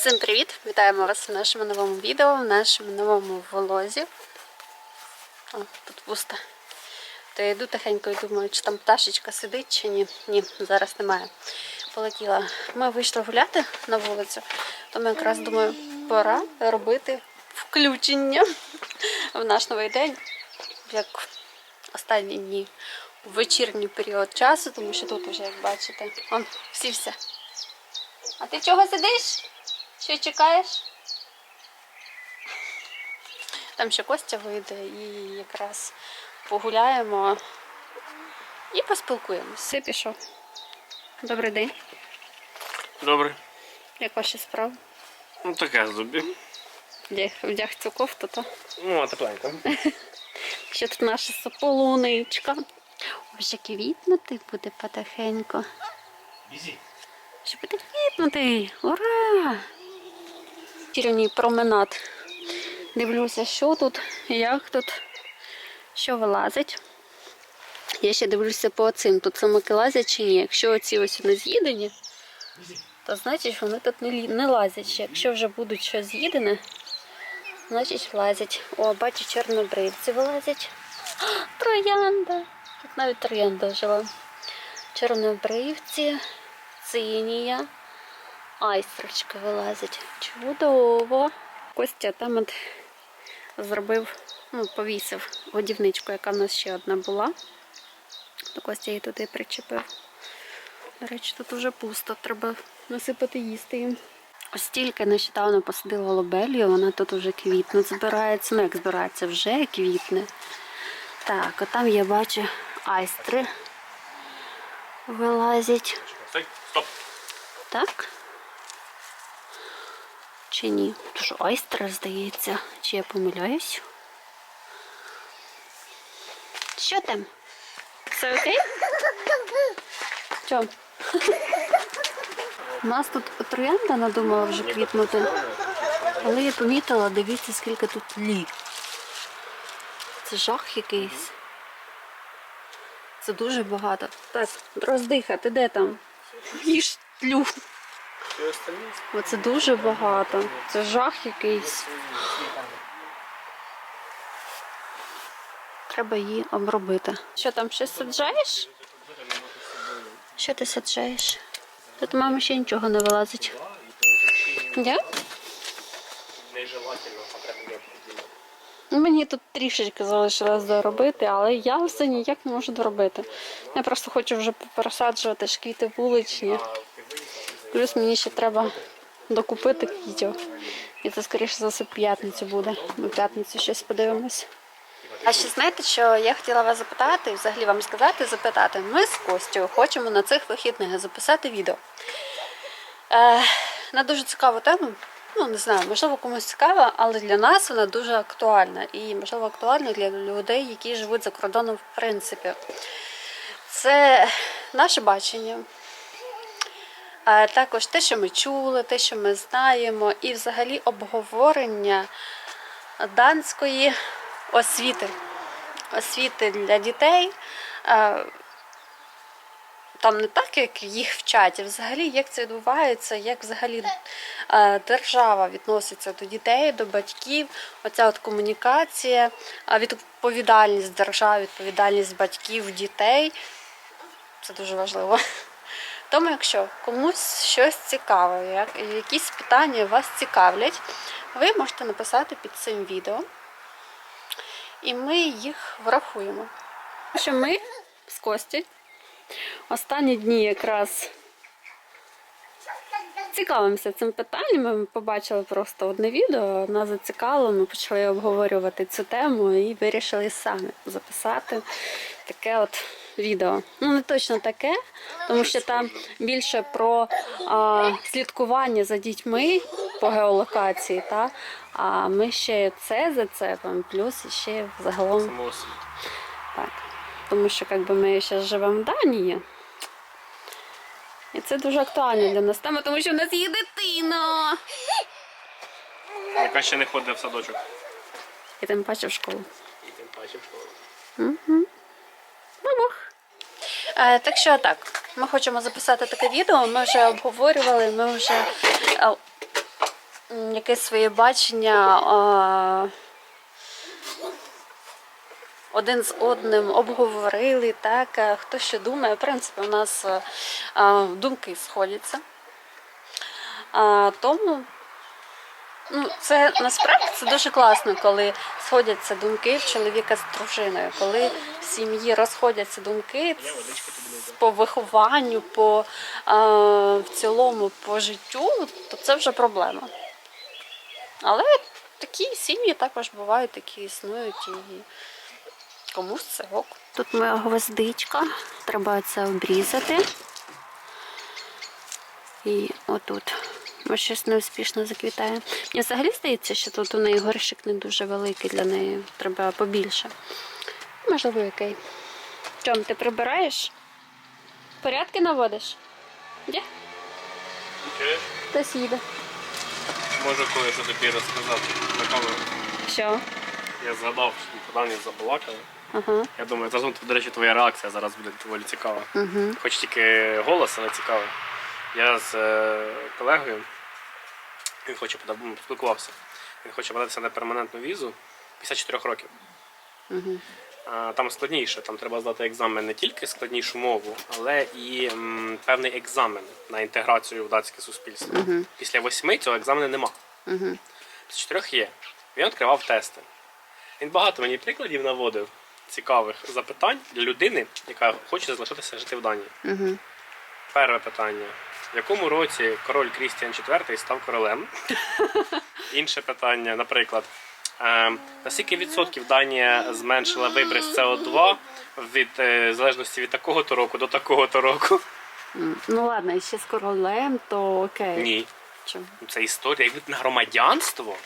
Всім привіт! Вітаємо вас в нашому новому відео, в нашому новому влозі. О, тут пусто. То я йду тихенько і думаю, чи там пташечка сидить, чи ні. Ні, зараз немає. Полетіла. Ми вийшли гуляти на вулицю, тому якраз думаю, пора робити включення в наш новий день, як останні дні в вечірній період часу, тому що тут вже, як бачите, он всівся. А ти чого сидиш? Що чекаєш? Там ще Костя вийде і якраз погуляємо і поспілкуємося. Все пішов. Добрий день. Добре. Як ваші справи? Ну таке зубі. Вдяг, вдяг цю кофту, то Ну, а тепленько. ще тут наша сополуничка. Ось як квітнути буде потихеньку. Бізі. Ще буде квітнути. Ура! Тіряний променад. Дивлюся, що тут, як тут, що вилазить. Я ще дивлюся по цим, тут самоки лазять чи ні. Якщо оці ось не з'їдені, то значить вони тут не, лазять. Якщо вже будуть щось з'їдене, значить лазять. О, бачу, чорнобривці вилазять. А, Троянда! Тут навіть троянда жила. Чорнобривці, синія, айстрочка вилазить. Чудово. Костя там от зробив, ну, повісив годівничку, яка в нас ще одна була. То Костя її туди причепив. До речі, тут уже пусто, треба насипати їсти їм. Ось тільки нещодавно посадила лобелію, вона тут вже квітне збирається. Ну, як збирається, вже квітне. Так, а там я бачу айстри вилазять. Стоп. Так? Чи ні? Тож айстра, здається. Чи я помиляюсь? Що там? Все окей? Що? У нас тут троянда надумала вже квітнути. Але я помітила, дивіться, скільки тут лі. Це жах якийсь. Це дуже багато. Так, роздиха, ти де там? Їж тлю. Все остальне? Оце дуже багато. Це жах якийсь. Треба її обробити. Що там щось саджаєш? Що ти саджаєш? Тут мама ще нічого не вилазить. Определено. Мені тут трішечки залишилось доробити, але я все ніяк не можу доробити. Я просто хочу вже пересаджувати ж квіти вуличні. Плюс мені ще треба докупити квітів. І це, скоріше за все, п'ятницю буде. Ми п'ятницю щось подивимось. А ще знаєте, що я хотіла вас запитати, взагалі вам сказати, запитати. Ми з Костю хочемо на цих вихідних записати відео. Е, на дуже цікаву тему. Ну, не знаю, можливо, комусь цікава, але для нас вона дуже актуальна. І, можливо, актуальна для людей, які живуть за кордоном, в принципі. Це наше бачення. Також те, що ми чули, те, що ми знаємо, і взагалі обговорення данської освіти. Освіти для дітей. Там не так, як їх вчать, а взагалі як це відбувається, як взагалі держава відноситься до дітей, до батьків. Оця от комунікація, відповідальність держави, відповідальність батьків, дітей. Це дуже важливо. Тому, якщо комусь щось цікаве, як, якісь питання вас цікавлять, ви можете написати під цим відео, і ми їх врахуємо. Що ми з Кості останні дні якраз цікавимося цим питанням. Ми побачили просто одне відео, нас зацікавило, ми почали обговорювати цю тему і вирішили самі записати таке от відео. Ну, не точно таке, тому що там більше про а, слідкування за дітьми по геолокації, та? а ми ще це зацепимо, плюс ще загалом так. Тому що якби, ми ще живемо в Данії. І це дуже актуально для нас тема, тому що в нас є дитина. Яка ще не ходить в садочок. І тим паче в школу. І тим паче в школу. Мамох. Е, так що так, ми хочемо записати таке відео. Ми вже обговорювали, ми вже е, якесь своє бачення один з одним обговорили, так, хто що думає. В принципі, у нас думки сходяться. Тому ну, це насправді це дуже класно, коли сходяться думки в чоловіка з дружиною, коли в сім'ї розходяться думки по вихованню, по а, в цілому по життю, то це вже проблема. Але такі сім'ї також бувають, такі існують і комусь це ок. Тут моя гвоздичка, треба це обрізати. І отут. Бо щось неуспішно заквітає. Мені взагалі здається, що тут у неї горщик не дуже великий для неї. Треба побільше. Можливо, який. Чом, ти прибираєш? Порядки наводиш? Де? Хтось їде. Можу коли що тобі розказати на камеру. Що? Я згадав, що ніколи не забалакали. Ага. Я думаю, зазвон, до речі, твоя реакція зараз буде доволі цікава. Угу. Хоч тільки голос, але цікаво. Я з е, колегою, він хоче ну, спілкувався. Він хоче податися на перманентну візу 54 років. Угу. Там складніше, там треба здати екзамен не тільки складнішу мову, але і м, певний екзамен на інтеграцію в датське суспільство. Угу. Після восьми цього екзамену нема. Угу. Після чотирьох є. Він відкривав тести. Він багато мені прикладів наводив цікавих запитань для людини, яка хоче залишитися жити в Данії. Угу. Перше питання. В якому році король Крістіан IV став королем? Інше питання, наприклад, е, на скільки відсотків Данія зменшила вибрис СО2 від е, в залежності від такого-то року до такого-то року? Ну ладно, і ще з королем, то окей. Ні. Чому? Це історія. Якби на громадянство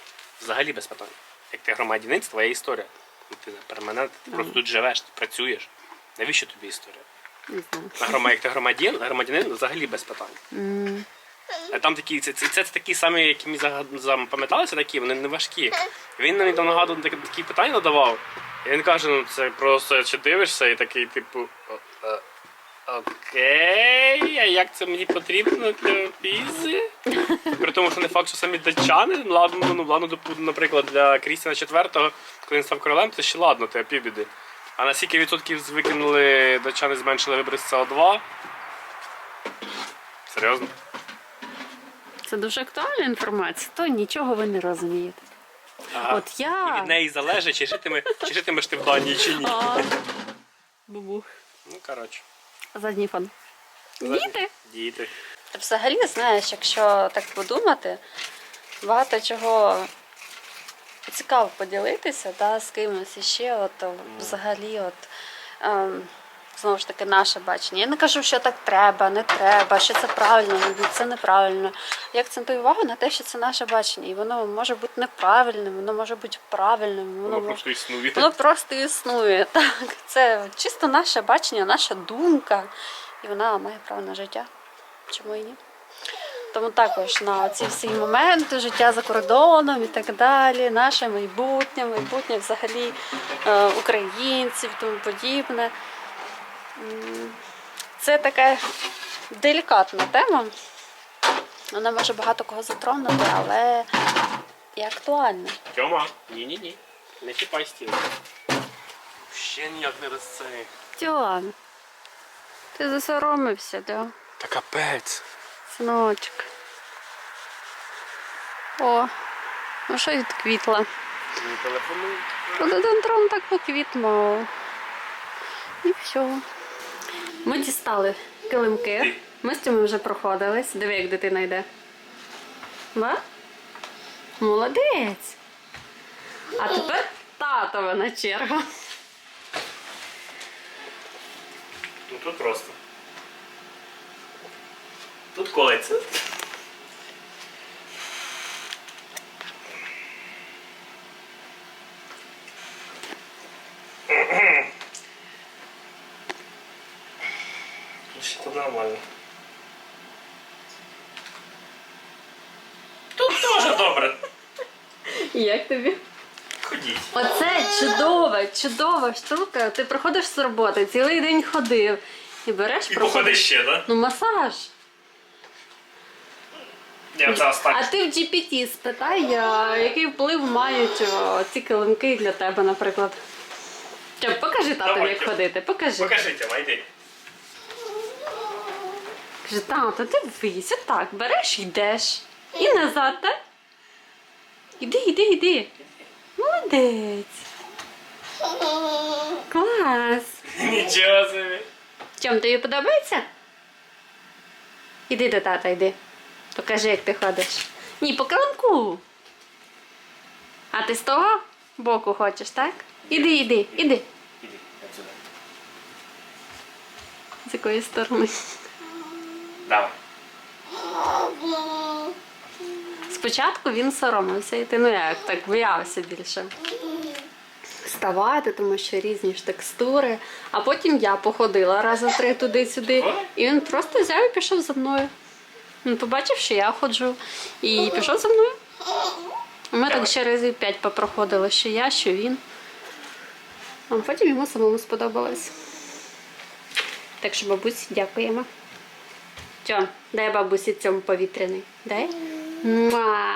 взагалі без питань. Як ти громадянин, це твоя історія. Ну, Ти перманент, ти просто тут живеш, ти працюєш. Навіщо тобі історія? Не знаю. Грома, як ти громадян, громадянин взагалі без питань. М, А Там такі, це, це, це такі самі, які мені загад- запам'яталися, такі, вони не важкі. Він мені там нагадував такі, такі питання надавав. І він каже, ну це просто чи дивишся, і такий, типу. «О, е, Окей, а як це мені потрібно для візи? При тому, що не факт, що самі датчани, ну, ладно, ну ладно, допу- наприклад, для Крістіна IV, коли він став королем, то ще ладно, то півбіди. А на скільки відсотків викинули датчани зменшили виброс СО2? Серйозно? Це дуже актуальна інформація, то нічого ви не розумієте. Ага. От І від неї залежить, чи, житиме, чи житимеш ти в Данії, чи ні. А, Бубух. Ну, коротше. Задній фон. Діти. Діти. Взагалі, знаєш, якщо так подумати, багато чого цікаво поділитися да, з кимось іще, от взагалі, от ем, знову ж таки, наше бачення. Я не кажу, що так треба, не треба, що це правильно, це неправильно. Я акцентую увагу на те, що це наше бачення, і воно може бути неправильним, воно може бути правильним, воно, Воно може просто існує. Воно просто існує. Так, це чисто наше бачення, наша думка, і вона має право на життя. Чому і ні? Тому також на ці всі моменти життя за кордоном і так далі, наше майбутнє, майбутнє взагалі е, українців, тому подібне. Це така делікатна тема. Вона може багато кого затронути, але і актуальна. Тьома, ні-ні-ні. Не чіпай стіл. Ще ніяк не розцей. Тьома, ти засоромився, да? Та капець. Синочок. О, ну що відквітла. Не телефонуй. Рододендрон так поквітмав. І все. Ми дістали килимки. Ми з цим вже проходились. Диви, як дитина йде. Ба? Молодець. А тепер татова на черга. Ну тут просто. Тут колеться. Тут нормально. Тут теж добре. Як тобі? Ходіть. Оце чудова, чудова штука. Ти приходиш з роботи, цілий день ходив і береш І проходиш. походи ще, так? Ну, масаж. Останнє. А ти в GPT спитай, а, який вплив мають о, ці килимки для тебе, наприклад. Чо, покажи Давай, як ходити, покажи. Покажи, Тьома, йди. Каже, тато, дивись, отак, береш і йдеш. І назад, так? Іди, іди, іди. Молодець. Клас. Нічого собі. Чом, тобі подобається? Іди до тата, йди. Покажи, як ти ходиш. Ні, по килимку. А ти з того боку хочеш, так? Іди, іди, іди. З якої сторони? Давай. Спочатку він соромився йти, ну як так боявся більше. Вставати, тому що різні ж текстури. А потім я походила рази три туди-сюди. І він просто взяв і пішов за мною. Він побачив, що я ходжу, і пішов за мною. Ми так ще разів п'ять попроходили, що я, що він. А потім йому самому сподобалось. Так що бабусі дякуємо. Чо, дай бабусі цьому повітряний. Дай. Муа.